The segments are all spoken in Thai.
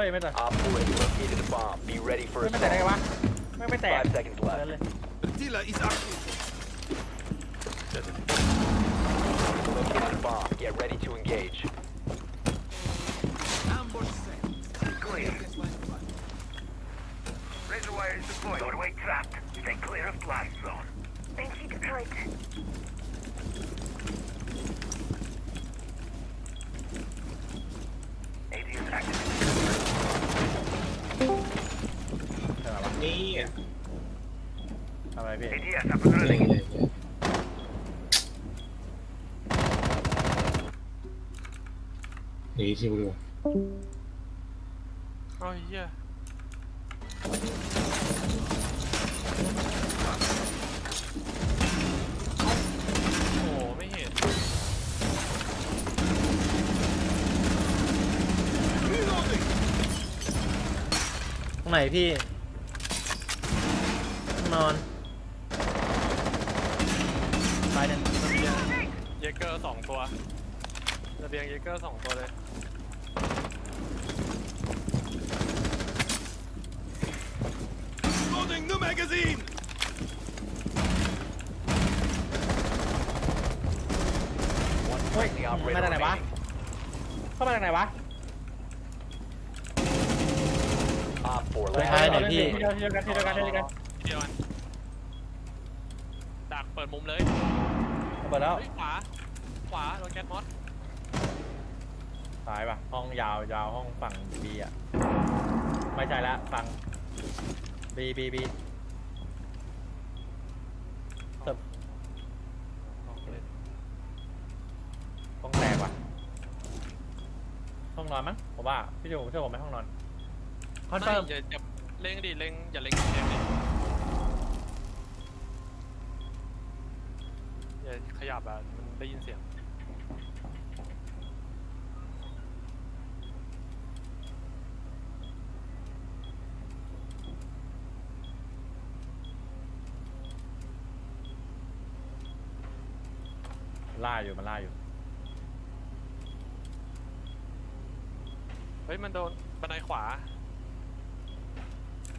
ฮ้ยไม่แต่ Op 4 has located a bomb. Be ready for ไม่ไม่แตกได้ไง assault. วะไม่ไม่แตก Five seconds เดิน left. เลย Attila is active Located a bomb. Get ready to engage. Razor wire is deployed. Doorway trapped. Stay clear of blast zone. Banshee deployed. นมาวะนี่ทำอะไรพี่ ADS up and อะไร running. เงี้ยหนีชิวดูเอ้ยเหี้ยโอ้ไม่เห็น ตรงไหนพี่ ห้องนอนไปหนึ่งระเบียงเยเกอร์สองตัวระเบียงเยเกอร์สองตัวเลย Loading new magazine เฮ้ย The มา operator จากไหนวะ remaining. เข้ามาจากไหนวะ Op 4ไป last ท้ายหน่อย op พี่ที่เดียวที่เดียวกันที่เดียวกันที่เดียวกัน เดียวกันดักเปิดมุมเลยเปิดแล้วเฮ้ยขวา ขวาโดนแก๊สมอสซ้ายป่ะห้องยาวยาวห้องฝั่งบีอะไม่ใช่ละฝั่งบีบีบีเติบออกเลยห้องแตกว่ะห้องนอนมั้งผมว่าพี่จูเชื่อผมไหมห้องนอนคอนเฟิร์มไม่อย่าอย่าเล่งดิเล่งอย่าเล่งเกมดิอย่า ขยับอะมันได้ยินเสียง ล่าอยู่มันล่าอยู่ เฮ้ย มันโดนบันไดขวา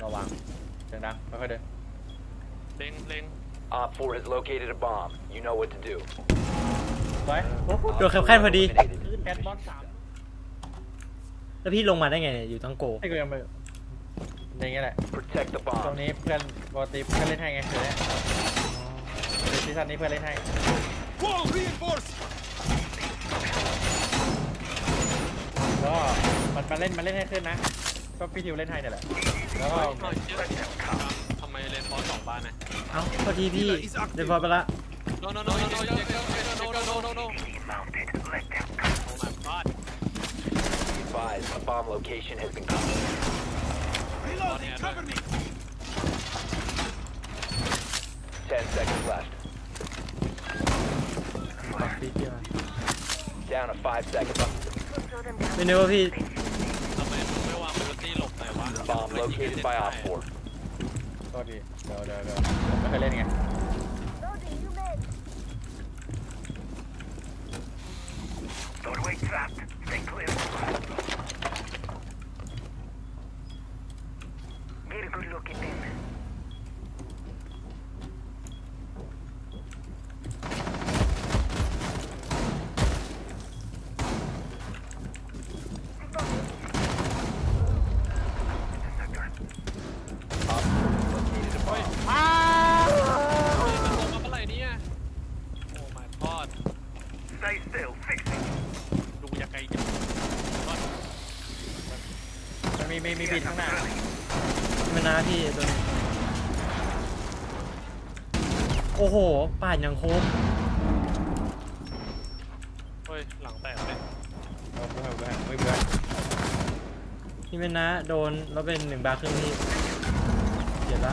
ระวังเสียงดังไม่ค่อยเดิน เล็งเล็ง Op 4 has located a bomb. You know what to do. ไว้โดนแคปแค่พอดี Eliminated. แคทบอสสามแล้วพี่ลงมาได้ไงเนี่ยอยู่ตั้งโก ให้กูยังไม่อย่างเงี้ยแหละ Protect the ตรง bomb. นี้เพื่อนปกติเพื่อนเล่นให้ไงเดี๋ยวเนี้ยเดี๋ยวซีซั่นนี้เพื่อนเล่นให้ Wall reinforce ก็มันมาเล่นมาเล่นให้ขึ้นนะ ก็พี่ทิวเล่นให้เนี่ยแหละ แล้วก็ เอ้าพอดีพี่เดนฟอร์ไปละ no no no no no no no no no no AD mounted. Let them come. oh my god Be advised, a bomb location has been covered. Reloading, cover me. 10 seconds left. ปักพี่พี่มา Down to 5 seconds. Slow them down. ไม่นึกว่าพี่ ทำไมมึงไม่วางเบลตี้หลบหน่อยวะ Bomb located by Op 4. โทษดีเดี๋ยวเดี๋ยวเดี๋ยวไม่เคยเล่นไง Don't wait trapped. Stay clear of blast zone. Get a good look at them. Op 4 has located a bomb. เฮ้ยมันลงมาเมื่อไหร่เนี่ย oh my god Stay still. Fixing. ดูยังไงเนี่ย God มันมีมีมีบิดข้างหน้ามันนะพี่ตัวนี้โอ้โหปาดอย่างโคมยหลังแตกเลยเอาไม่ไม่ไม่ไม่ไม่พี่เป็นนะโดนแล้วเป็นหนึ่งบาร์ครึ่งที่เจ็บละ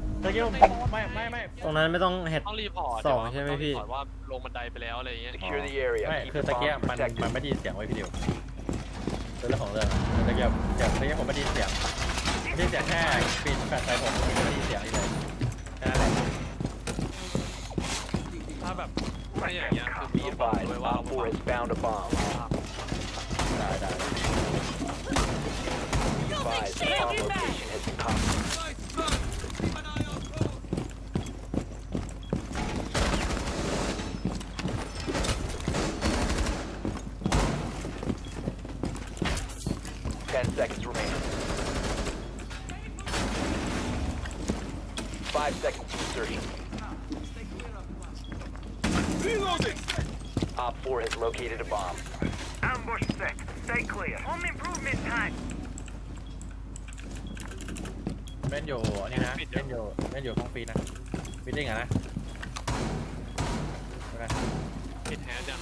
ตะเกี้ผมไม่ไม่ไม่ตรงนั้นไม่ต้องแฮต ต้องรีพอร์ตสองใช่ไหมพี่ ต้อว่าลงบันไดไปแล้วอะไรเงี้ย Secure area. ไม่คือตะเกียบมันมันไม่ได้ยินเสียงไว้พี่เดียวเรื่องของเรื่องตะเกียบเสีงตะเกียบผมไม่ได้ยินเสียงไม่ได้ยินเสียงแค่ปิดแฟลชไฟผมไม่ได้ยินเสียงอะไรเลค่นั้ถ้าแบบไม่อย่างเงี้ยคือ Be พี่บอก advised, เลยว่า Op 4 has found a bomb. ได้ได้ Be อน location has been. 10 seconds remaining. 5 seconds to insertion. Reloading! Op 4 has located a bomb. Ambush set. Stay clear. Home improvement time. เล่นอยู่อันนี้นะเล่นอยู่เล่นอยู่ห้องฟีนะฟีดิ้งอะนะปิดแฮจัง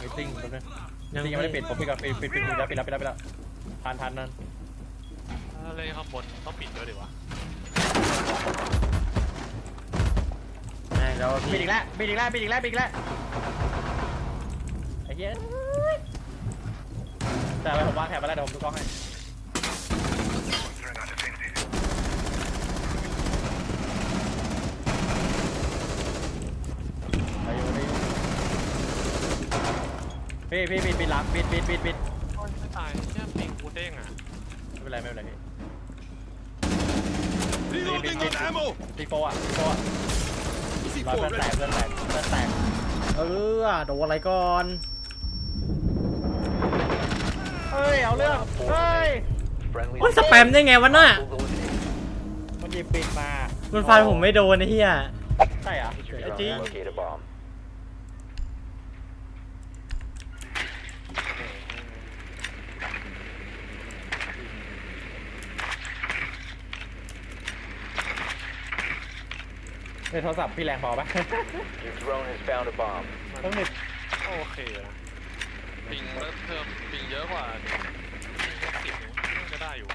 ฟีดิ้งแป๊บนึงยังไม่ได้ปิดผมปิดก่อนปิดปิดปิดแล้วปิดแล้วปิดแล้วปิดแล้ว ทันทันนั่นถ้าเล่นข้างบนต้องปิดด้วยดิวะแม่งแล้วปิพี่ดอีกแล้วปิดอีกแล้วปิดอีกแล้วปิดอีกแล้วไอ้เหี้ยแต่อะไรผมวางแถบไปแล้วเดี๋ยวผมดูกล้องให้ Turn on defenses. ไปอยู่ไปอยู่พี่พี่ปิดปิดหลังปิดปิดปิดปิด กูเด้งอะไม่เป็นไรไม่เป็นไรพี่ Reloading on ammo ตีโฟอะตีโฟอะรอยเพื่อนแตกเพื่อนแตกเพื่อนแตกเออโดนอะไรก่อนเฮ้ยเอาเรื่องเฮ้ย Friendly โอ้ยสแปมได้ไงวะน่ะ eliminated. มันหยิบปิดมามันฟันผมไม่โดนไอ้เหี้ยใช่เหรอ Use your ไอ้ drone จริง to locate a bomb. ในโทรศัพท์พี่แรงพอปะ Your drone has found a bomb. ต้องหนึ่งโอเคนะปิงแล้วเพิ่มปิงเยอะกว่าสิบก็ได้อยู่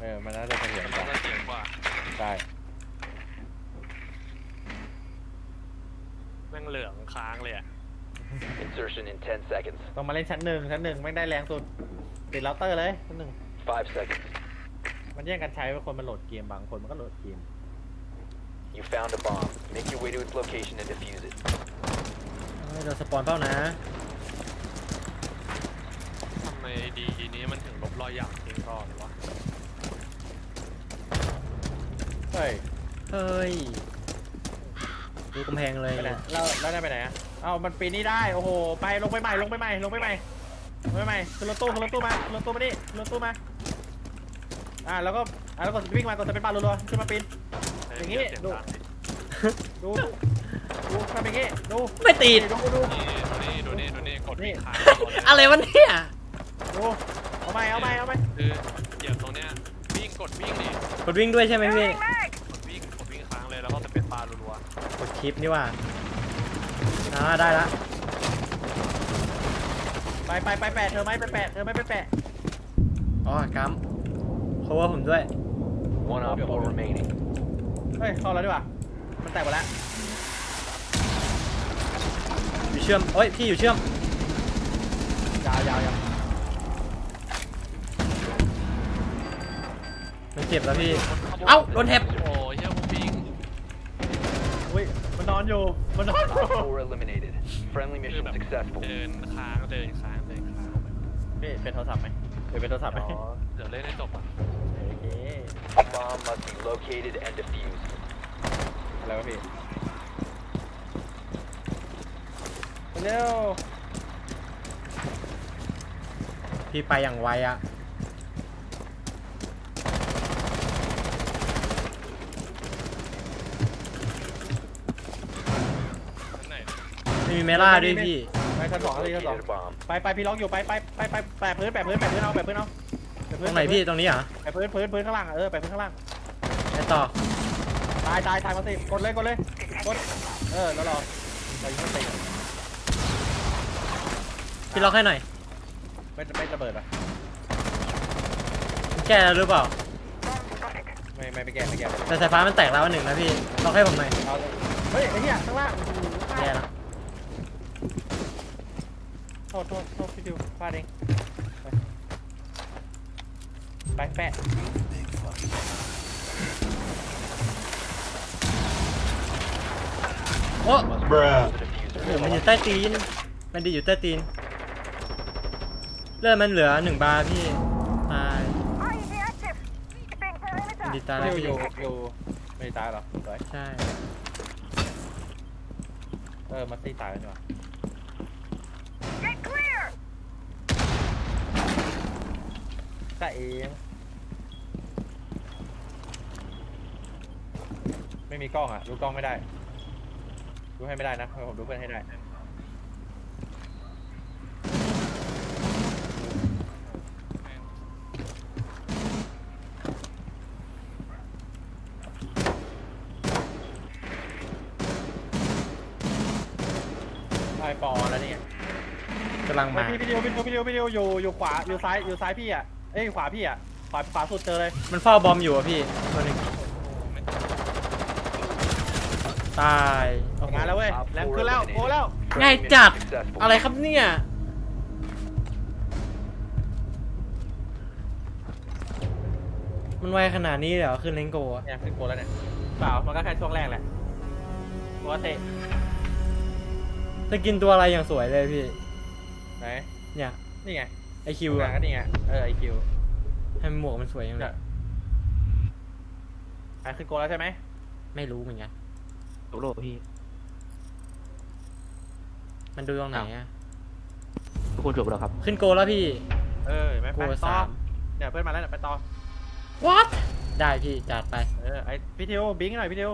เออมันน่าจะเสถียรมันกว่าน่าจะเสียงกว่าใช่แม่งเหลืองค้างเลยอะ Insertion in 10 seconds. ต้องมาเล่นชั้นหนึ่งชั้นหนึ่งไม่งได้แรงสุด ติดเราเตอร์เลยชั้นหนึ่ง 5 seconds. มันแย่งกันใช้ว่าคนมันโหลดเกมบางคนมันก็โหลดเกม You found a bomb. Make your way to its location and defuse it. เฮ้ยโดนสปอนเป้านะทำไมดีนี้มันถึงลบรอยหยาบทิ้งก่อนวะเฮ้ยเฮ้ยดูกำแพงเลย ไปไหนแล้วแล้วได้ไปไหนอะเอ้ามันปีนนี่ได้ โอ้โห ไปลงไปใหม่ ลงไปใหม่ ลงไปใหม่ลงไปใหม่ขึ้นรถตู้ขึ้นรถตู้มาขึ้นรถตู้มาดิขึ้นรถตู้มา อ่า แล้วก็ อ่าแล้วก็วิ่งมากดสเปนบาร์รัวๆขึ้นมาปีน อย่างงี้เสียงดูดังดิดู ดูดูทำอย่างงี้ดูไม่ติด ดูดูนี่ดูนี่ดูนี่ดูนี่กดนี่วิ่งค้างตัวเลยอะไรวะเนี่ยดูเอาไปเอาไปเอาไปคือเหยียบตรงเนี้ยวิ่งกดวิ่งดิกดวิ่งด้วยใช่ไหมพี่กดวิ่งกดวิ่งค้างเลยแล้วก็จะเป็นปลารัวกดคลิปนี่ว่าอ่าได้ละไปไปไปแปะเธอไหมไปแปะเธอไหมไปแปะอ๋อกัมเขาว่าผมด้วย One op 4 remaining. เฮ้ยเข้าแล้วดีกว่ามันแตกหมดแล้ว อยู่เชื่อมเอ้ยพี่อยู่เชื่อมยาวยาวยาวมันเจ็บแล้วพี่ๆเอ้าโดนแท็บโอ้ยเฮียกูวิ่งอุ้ยมันนอนอยู่มันนอนอยู่ Op 4 eliminated. Friendly คือ mission แบบ successful. เดินค้างเดินค้างเดินค้างไปพี่เป็นโทรศัพท์ไหมเออเป็นโทรศัพท์ไหมเดี๋ยวเล่นให้จบอะ โอเค Bomb must be located and defused. อะไรวะพี่เร็วพี่ไปอย่างไวอะชั้นไหนไม่มีเมล่าด้วยพี่ ไปชั้นสองอะไรชั้นสอง Located a bomb. ไปไปพี่ล็อกอยู่ไปไปไปไปแปะพื้นแปะพื้นแปะพื้นเอาแปะพื้นเอาแปะตพื้รงไหนพี่ตรงนี้เหรอแปะพื้นพื้นพื้นข้างล่างอะเออแปะพื้นข้างล่าง ไปต่อตายตายตายมาสิกดเลยกดเลยกดเออแล้วรอเรายิงไม่ติดพี่ล็อกให้หน่อยไม่ไม่ระเบิดอะแก้แล้วหรือเปล่า Bomb spotted. ไม่ไม่ไม่แก้ไม่แก้แต่สายฟ้ามันแตกแล้วอันหนึ่งนะพี่ล็อกให้ผมหน่อยเอาเลยเฮ้ยไอ้เหี้ยข้างล่างโอ้โหแย่แล้วโทษโทษโทษพี่ดิวพลาดเองไปไปแปะ โอ้ bruh The diffuser โห is มันอยู่ใต้ตีน มันดีอยู่ใต้ตีน เลือดมันเหลือหนึ่งบาร์พี่ ตาย IED active. Keeping มันดี perimeter. ตายแล้วอยู่พี่อยู่อยู่ไม่ได้ตายหรอสวยใช่ เออมาตีตายแล้วนี่หว่า Get clear. แต่เอง ไม่มีกล้องอะ ดูกล้องไม่ได้ ดูให้ไม่ได้นะให้ผมดูเพื่อนให้ได้ไอปอแล้วนี่ไงกำลังไปมา พี่พี่ดิวพี่ดิวพี่ดิวพี่ดิวอยู่อยู่ขวาอยู่ซ้ายอยู่ซ้ายพี่อะเอ้ยขวาพี่อะขวาขวาสุดเจอเลย มันเฝ้าบอมอยู่อะพี่ตัวหนึ่ง ตายโอ้โหมาแล้วเว้ย Op แรง four ขึ้นแล้ว eliminated. โอ้แล้วง่าย Friendly จัด mission successful. อะไรครับเนี่ย มันไวขนาดนี้เลยเหรอขึ้นเลนโกะเนี่ยขึ้นโกแล้วเนี่ยเปล่ามันก็แค่ช่วงแรกแหละปกติจะกินตัวอะไรอย่างสวยเลยพี่ ไหนเนี่ยนี่ไงไอคิวอะอะก็นี่ไงเออไอคิวให้หมวกมันสวยอย่างเนี่นี้ยอะขึ้นโกแล้วใช่ไหมไม่รู้เหมือนกัน โซโล่พี่ มันดูตรงไหนอะทุกคนจบแล้วครับ ขึ้นโกแล้วพี่ เออเห็นไหมโกไปต่อสาม เนี่ยเพื่อนมาแล้วเนี่ยไปต่อ what ได้พี่จัดไป เออไอพี่ทิวบิงหน่อยพี่ทิว